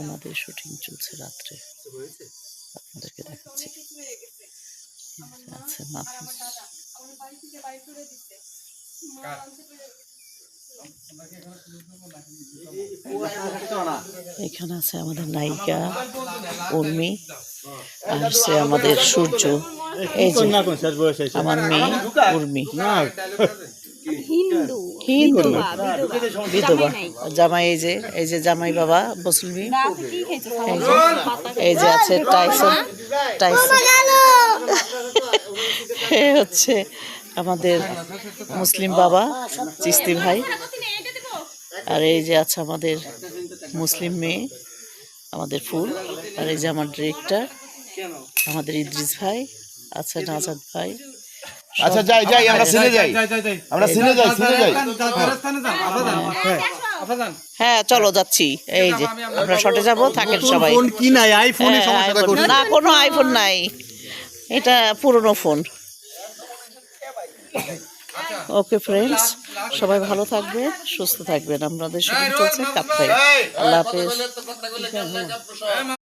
আমাদের শুটিং চলছে রাত্রে। আপনাদেরকে দেখাচ্ছি। আচ্ছা এখানে আছে আমাদের নায়িকা, উর্মি, আর সে আমাদের সূর্য। এই আমার মেয়ে উর্মি। হিন্দু হিন্দু বিধবা জামাই এই যে এই যে জামাই বাবা মুসলিমি। এই যে এই যে আছে টাইসন টাইসন এ হচ্ছে আমাদের মুসলিম বাবা চিস্তি ভাই। আর এই যে আছে আমাদের মুসলিম মেয়ে আমাদের ফুল। আর এই যে আমার ডিরেক্টর আমাদের ইদ্রিস ভাই আছে নাজাদ ভাই। আচ্ছা যাই যাই আমরা সিনে যাই আমরা সিনে যাই সিনে যাই হ্যাঁ চলো যাচ্ছি এই যে আমরা শটে যাব থাকেন সবাই ফোন কি নাই আইফোনে হ্যাঁ, সমস্যাটা করছে না কোনো আইফোন নাই এটা পুরনো ফোন ওকে ফ্রেন্ডস সবাই ভালো থাকবে সুস্থ থাকবেন আমাদের শুটিং চলছে কাপ্তাই আল্লাহ হাফেজ